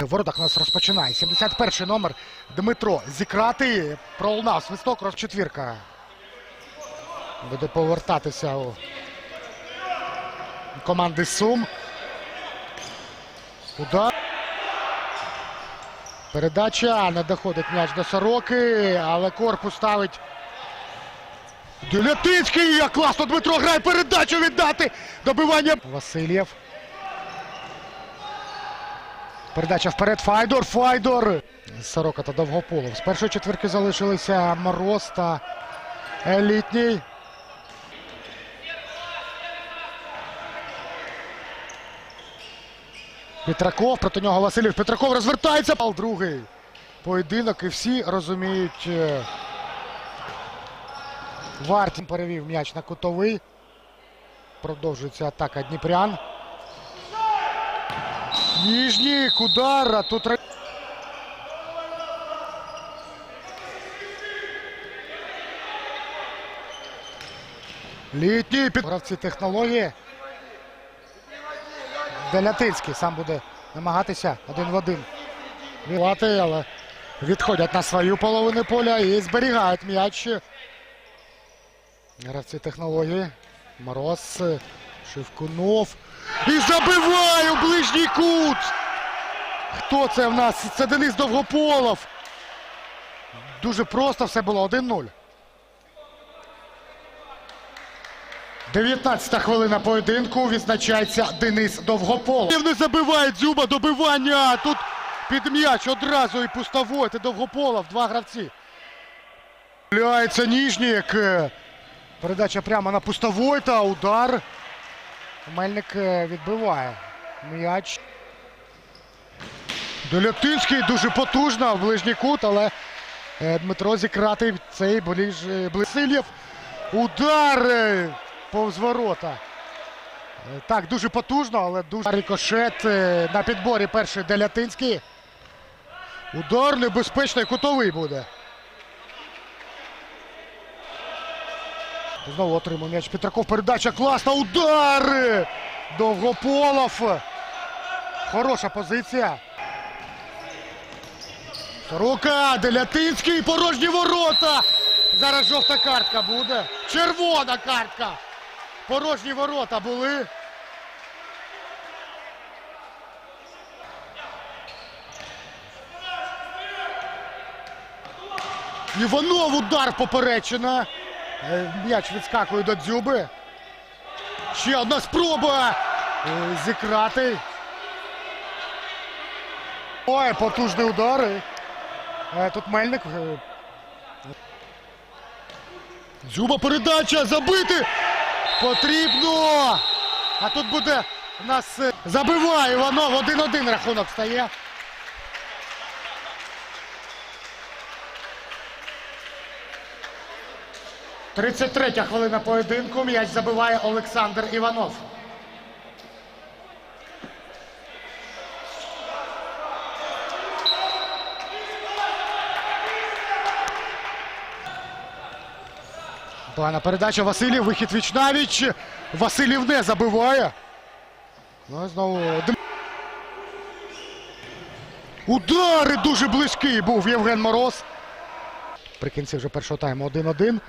В воротах нас розпочинає. 71-й номер Дмитро Зікрати. Пролунав свисток, розчетвірка. Буде повертатися у команди Сум. Удар. Передача. Не доходить м'яч до сороки, але корпус ставить. Делятицький! Як класно Дмитро грає передачу віддати! Добивання. Васильєв. Передача вперед. Файдор. Файдор. Сорока та Довгополов. З першої четвірки залишилися Мороз та Елітній. Петраков. Проти нього Васильєв. Петраков розвертається. Пал другий. Поєдинок і всі розуміють. е, Вартін перевів м'яч на кутовий. Продовжується атака Дніпрян. Ніжній удар, а тут Літній під гравці технології. Делятинський сам буде намагатися один в один. Вілати, але відходять на свою половину поля і зберігають м'яч. Гравці технології. Мороз, Шевкунов. І забиває у ближній кут. Хто це в нас? Це Денис Довгополов. Дуже просто все було 1-0. 19-та хвилина поєдинку. Відзначається Денис Довгополов. Не забиває Дзюба добивання. Тут під м'яч одразу і пустовой. Це Довгополов. Два гравці. Ляється Ніжнік. Передача прямо на пустовой та удар. Мельник е, відбиває м'яч. Долятинський дуже потужно в ближній кут, але е, Дмитро зікратив цей Блисильєв. Удар е, повз ворота. Так, дуже потужно, але дуже рикошет на підборі перший Делятинський. Удар небезпечний кутовий буде. Знову отримав м'яч Петраков. Передача класна. Удар! Довгополов. Хороша позиція. Рука Делятинський. Порожні ворота. Зараз жовта картка буде. Червона картка. Порожні ворота були. Іванов удар поперечина. Е, М'яч відскакує до дзюби. Ще одна спроба е, зікрати. Ой, потужний удар. і, е, Тут Мельник. Дзюба передача забити. Потрібно. А тут буде нас забиває Іванов. 1-1 рахунок стає. Тридцять третя хвилина поєдинку. М'яч забиває Олександр Іванов. Погана передача Василів. Вихід Вічнавіч. Василів не забиває. Ну і знову. Удари дуже близький був Євген Мороз. При кінці вже першого тайму 1-1.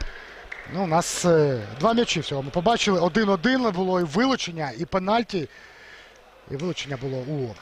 Ну, у нас е, два м'ячі всього. Ми побачили 1-1 було і вилучення, і пенальті. І вилучення було у